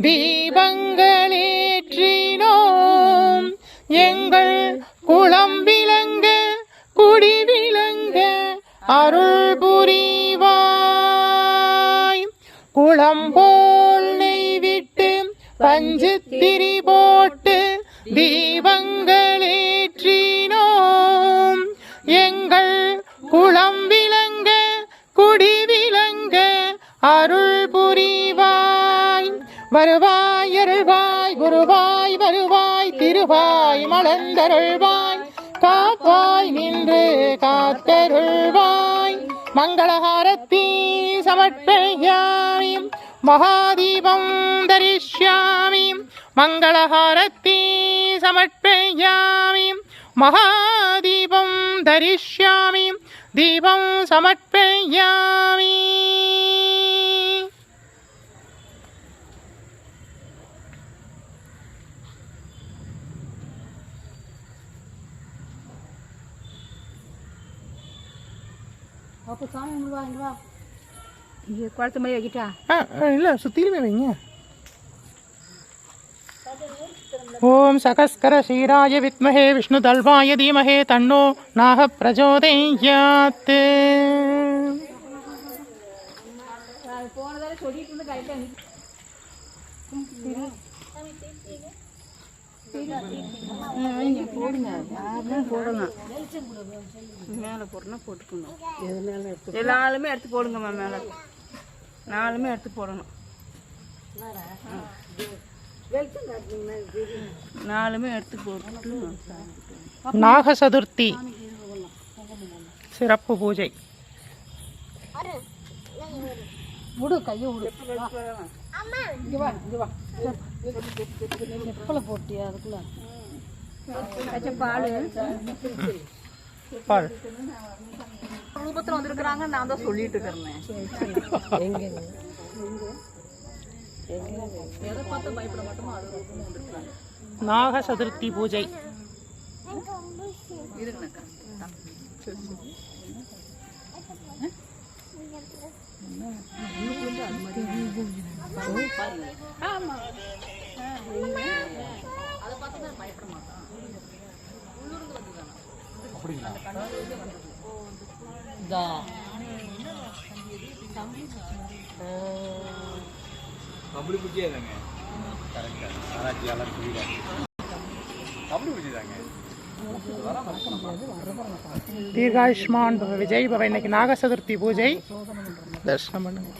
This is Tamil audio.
தீபங்களேற்றினோம். எங்கள் குளம் விளங்க குடி விளங்க அருள் புரிவாய். குளம் போல் நெய் விட்டு பஞ்சு திரி போட்டு தீபங்களேற்றினோம். எங்கள் குளம் விளங்க குடி விளங்க அருள் புரிவாய். வருவாய் அருள்வாய் குருவாய் வருவாய் திருவாய் மலர்ந்தருள்வாய். காப்பாய் நின்று காத்தருள்வாய். மங்களஹாரத்தி சமர்ப்பயாமி மகாதீபம் தரிஷ்யாமி. மங்களஹாரத்தி சமர்ப்பயாமி மகாதீபம் தரிஷ்யாமி. தீபம் சமர்ப்பயாமி அப்போ சாமி இங்க வா இங்க வா இங்கே குளத்து மாதிரி வைக்கிட்டா இல்லை சுத்திலுமே வைங்க ஓம் சகஸ்கர ஷீராய வித்மஹே விஷ்ணுதல்வாய தீமஹே தன்னோ நாக பிரச்சோதயாத் போனதால சொல்லிட்டு இருந்து கரெக்டாக போடுங்க யாருமே போடணும் மேலே போடணும்னா போட்டுக்கணும் எல்லாருமே எடுத்து போடுங்கம்மா மேலே. நாலுமே எடுத்து போடணும். நாலுமே எடுத்து போட்டு நாக சதுர்த்தி சிறப்பு பூஜை. விடு கையை விடு இங்கே வா இங்கே வா செப்பலை போட்டியா அதுக்குள்ள பால். பால் குடும்பத்தில் வந்திருக்கிறாங்க நான் தான் சொல்லிட்டு இருக்கிறேன். எதை பார்த்து பயப்பட மாட்டோமோ அது வந்திருக்கிறாங்க நாக சதுர்த்தி பூஜை. இருக்குண்ணக்கா கபடி பூஜையே தாங்க கரெக்டாக ஆராய்ச்சியாளர் சொல்லிடுறாங்க கபடி பூஜை தீர்காயுஷ்மான் விஜய் இன்னைக்கு நாக சதுர்த்தி பூஜை. தர்ஷனம் பண்ணுங்க.